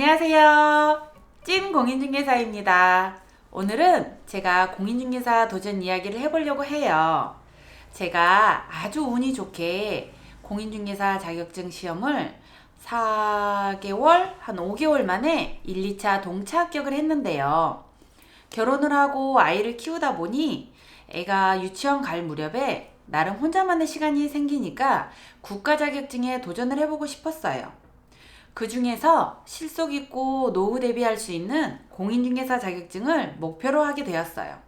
안녕하세요. 찐 공인중개사입니다. 오늘은 제가 공인중개사 도전 이야기를 해보려고 해요. 제가 아주 운이 좋게 공인중개사 자격증 시험을 4개월, 한 5개월 만에 1, 2차 동차 합격을 했는데요. 결혼을 하고 아이를 키우다 보니 애가 유치원 갈 무렵에 나름 혼자만의 시간이 생기니까 국가 자격증에 도전을 해보고 싶었어요. 그 중에서 실속 있고 노후 대비할 수 있는 공인중개사 자격증을 목표로 하게 되었어요.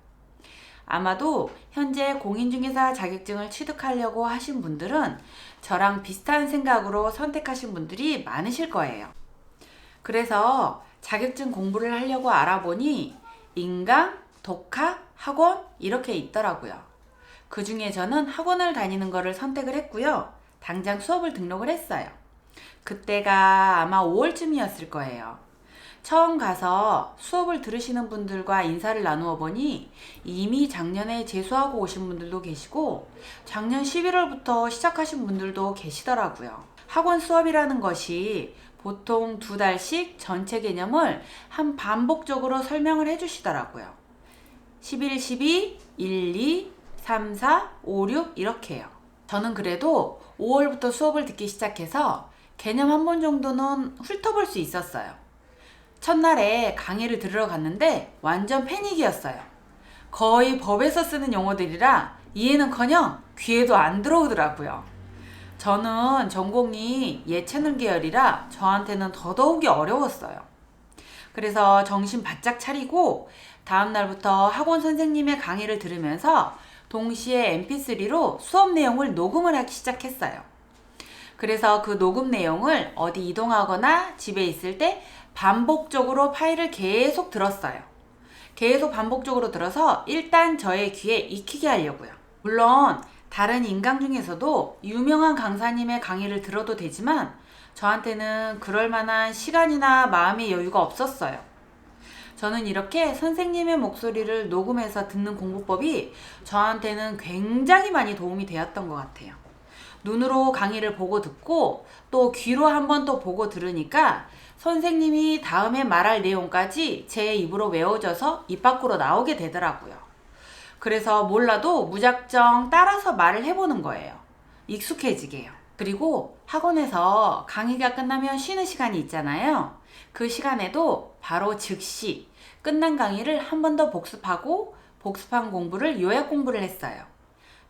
아마도 현재 공인중개사 자격증을 취득하려고 하신 분들은 저랑 비슷한 생각으로 선택하신 분들이 많으실 거예요. 그래서 자격증 공부를 하려고 알아보니 인강, 독학, 학원 이렇게 있더라고요. 그 중에 저는 학원을 다니는 거를 선택을 했고요. 당장 수업을 등록을 했어요. 그때가 아마 5월쯤이었을 거예요. 처음 가서 수업을 들으시는 분들과 인사를 나누어 보니 이미 작년에 재수하고 오신 분들도 계시고 작년 11월부터 시작하신 분들도 계시더라고요. 학원 수업이라는 것이 보통 두 달씩 전체 개념을 한 반복적으로 설명을 해 주시더라고요. 11, 12, 1, 2, 3, 4, 5, 6 이렇게요. 저는 그래도 5월부터 수업을 듣기 시작해서 개념 한 번 정도는 훑어볼 수 있었어요. 첫날에 강의를 들으러 갔는데 완전 패닉이었어요. 거의 법에서 쓰는 용어들이라 이해는커녕 귀에도 안 들어오더라고요. 저는 전공이 예체능 계열이라 저한테는 더더욱이 어려웠어요. 그래서 정신 바짝 차리고 다음 날부터 학원 선생님의 강의를 들으면서 동시에 mp3로 수업 내용을 녹음을 하기 시작했어요. 그래서 그 녹음 내용을 어디 이동하거나 집에 있을 때 반복적으로 파일을 계속 들었어요. 계속 반복적으로 들어서 일단 저의 귀에 익히게 하려고요. 물론 다른 인강 중에서도 유명한 강사님의 강의를 들어도 되지만 저한테는 그럴 만한 시간이나 마음의 여유가 없었어요. 저는 이렇게 선생님의 목소리를 녹음해서 듣는 공부법이 저한테는 굉장히 많이 도움이 되었던 것 같아요. 눈으로 강의를 보고 듣고 또 귀로 한번 또 보고 들으니까 선생님이 다음에 말할 내용까지 제 입으로 외워져서 입 밖으로 나오게 되더라고요. 그래서 몰라도 무작정 따라서 말을 해보는 거예요. 익숙해지게요. 그리고 학원에서 강의가 끝나면 쉬는 시간이 있잖아요. 그 시간에도 바로 즉시 끝난 강의를 한 번 더 복습하고 복습한 공부를 요약 공부를 했어요.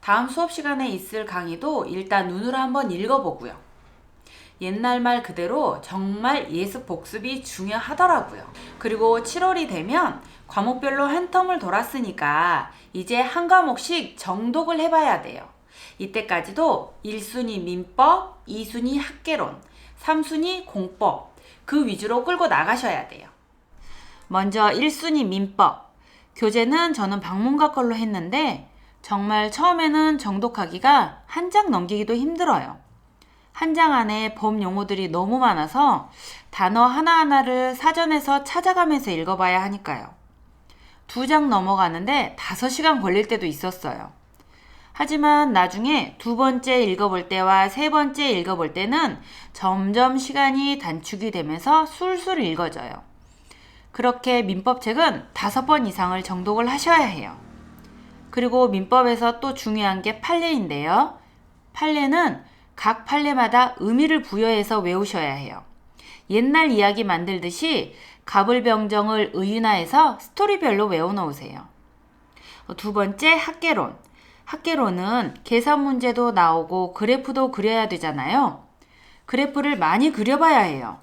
다음 수업 시간에 있을 강의도 일단 눈으로 한번 읽어보고요. 옛날 말 그대로 정말 예습 복습이 중요하더라고요. 그리고 7월이 되면 과목별로 한 텀을 돌았으니까 이제 한 과목씩 정독을 해봐야 돼요. 이때까지도 1순위 민법, 2순위 학계론, 3순위 공법 그 위주로 끌고 나가셔야 돼요. 먼저 1순위 민법. 교재는 저는 방문가 걸로 했는데 정말 처음에는 정독하기가 한 장 넘기기도 힘들어요. 한 장 안에 법 용어들이 너무 많아서 단어 하나하나를 사전에서 찾아가면서 읽어봐야 하니까요. 두 장 넘어가는데 다섯 시간 걸릴 때도 있었어요. 하지만 나중에 두 번째 읽어볼 때와 세 번째 읽어볼 때는 점점 시간이 단축이 되면서 술술 읽어져요. 그렇게 민법책은 다섯 번 이상을 정독을 하셔야 해요. 그리고 민법에서 또 중요한 게 판례인데요. 판례는 각 판례마다 의미를 부여해서 외우셔야 해요. 옛날 이야기 만들듯이 가불병정을 의인화해서 스토리별로 외워놓으세요. 두 번째 학계론. 학계론은 계산 문제도 나오고 그래프도 그려야 되잖아요. 그래프를 많이 그려봐야 해요.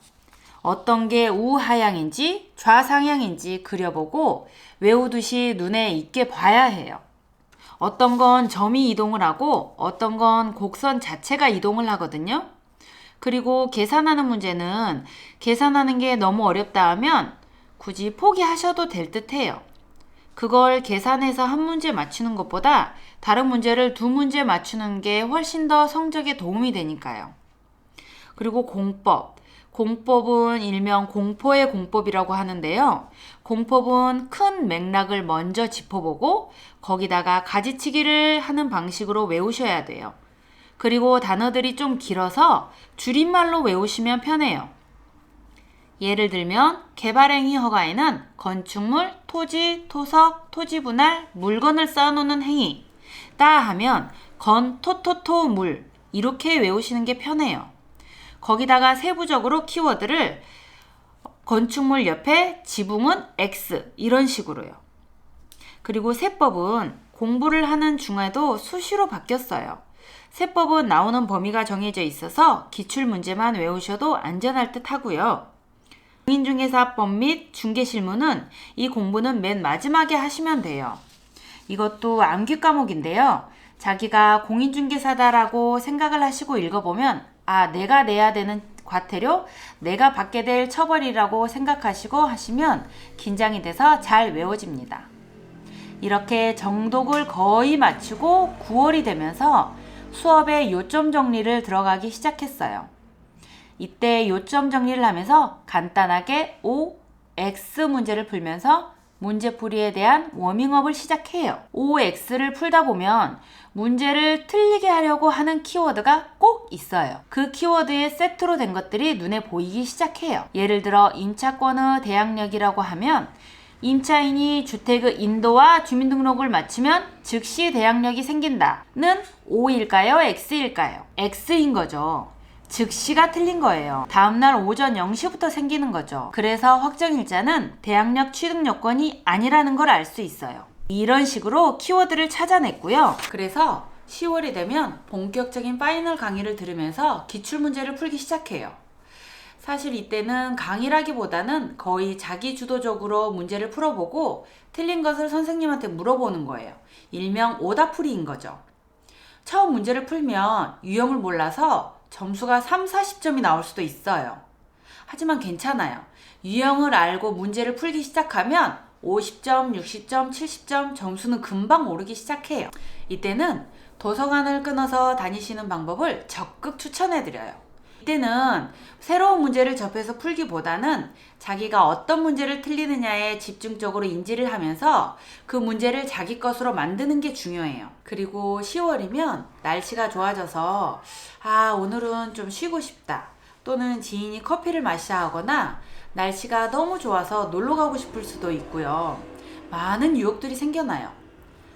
어떤 게 우하향인지 좌상향인지 그려보고 외우듯이 눈에 익게 봐야 해요. 어떤 건 점이 이동을 하고 어떤 건 곡선 자체가 이동을 하거든요. 그리고 계산하는 문제는 계산하는 게 너무 어렵다 하면 굳이 포기하셔도 될 듯 해요. 그걸 계산해서 한 문제 맞추는 것보다 다른 문제를 두 문제 맞추는 게 훨씬 더 성적에 도움이 되니까요. 그리고 공법. 공법은 일명 공포의 공법이라고 하는데요. 공법은 큰 맥락을 먼저 짚어보고 거기다가 가지치기를 하는 방식으로 외우셔야 돼요. 그리고 단어들이 좀 길어서 줄임말로 외우시면 편해요. 예를 들면 개발행위 허가에는 건축물, 토지, 토석, 토지 분할, 물건을 쌓아놓는 행위 따 하면 건, 토, 토, 토, 물 이렇게 외우시는 게 편해요. 거기다가 세부적으로 키워드를 건축물 옆에 지붕은 X 이런 식으로요. 그리고 세법은 공부를 하는 중에도 수시로 바뀌었어요. 세법은 나오는 범위가 정해져 있어서 기출 문제만 외우셔도 안전할 듯 하고요. 공인중개사법 및 중개실무는 이 공부는 맨 마지막에 하시면 돼요. 이것도 암기 과목인데요. 자기가 공인중개사다라고 생각을 하시고 읽어보면 아 내가 내야 되는 과태료, 내가 받게 될 처벌이라고 생각하시고 하시면 긴장이 돼서 잘 외워집니다. 이렇게 정독을 거의 마치고 9월이 되면서 수업의 요점 정리를 들어가기 시작했어요. 이때 요점 정리를 하면서 간단하게 O, X 문제를 풀면서 문제풀이에 대한 워밍업을 시작해요. OX를 풀다 보면 문제를 틀리게 하려고 하는 키워드가 꼭 있어요. 그 키워드의 세트로 된 것들이 눈에 보이기 시작해요. 예를 들어 임차권의 대항력이라고 하면 임차인이 주택의 인도와 주민등록을 마치면 즉시 대항력이 생긴다는 O일까요? X일까요? X인 거죠. 즉 시가 틀린 거예요. 다음날 오전 0시부터 생기는 거죠. 그래서 확정일자는 대항력 취득 요건이 아니라는 걸 알 수 있어요. 이런 식으로 키워드를 찾아냈고요. 그래서 10월이 되면 본격적인 파이널 강의를 들으면서 기출문제를 풀기 시작해요. 사실 이때는 강의라기보다는 거의 자기 주도적으로 문제를 풀어보고 틀린 것을 선생님한테 물어보는 거예요. 일명 오답풀이인 거죠. 처음 문제를 풀면 유형을 몰라서 점수가 3, 40점이 나올 수도 있어요. 하지만 괜찮아요. 유형을 알고 문제를 풀기 시작하면 50점, 60점, 70점 점수는 금방 오르기 시작해요. 이때는 도서관을 끊어서 다니시는 방법을 적극 추천해드려요. 이때는 새로운 문제를 접해서 풀기보다는 자기가 어떤 문제를 틀리느냐에 집중적으로 인지를 하면서 그 문제를 자기 것으로 만드는 게 중요해요. 그리고 10월이면 날씨가 좋아져서 아, 오늘은 좀 쉬고 싶다. 또는 지인이 커피를 마시자 하거나 날씨가 너무 좋아서 놀러 가고 싶을 수도 있고요. 많은 유혹들이 생겨나요.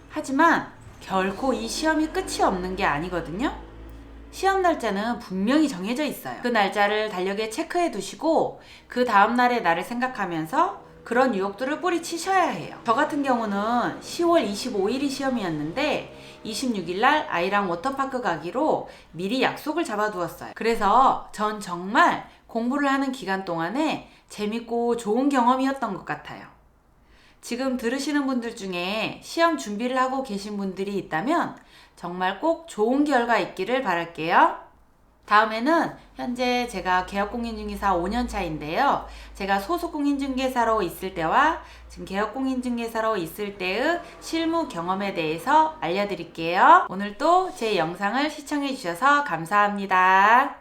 하지만 결코 이 시험이 끝이 없는 게 아니거든요. 시험 날짜는 분명히 정해져 있어요. 그 날짜를 달력에 체크해 두시고 그 다음 날의 날을 생각하면서 그런 유혹들을 뿌리치셔야 해요. 저 같은 경우는 10월 25일이 시험이었는데 26일 날 아이랑 워터파크 가기로 미리 약속을 잡아두었어요. 그래서 전 정말 공부를 하는 기간 동안에 재밌고 좋은 경험이었던 것 같아요. 지금 들으시는 분들 중에 시험 준비를 하고 계신 분들이 있다면 정말 꼭 좋은 결과 있기를 바랄게요. 다음에는 현재 제가 개업공인중개사 5년 차인데요. 제가 소속공인중개사로 있을 때와 지금 개업공인중개사로 있을 때의 실무 경험에 대해서 알려드릴게요. 오늘도 제 영상을 시청해 주셔서 감사합니다.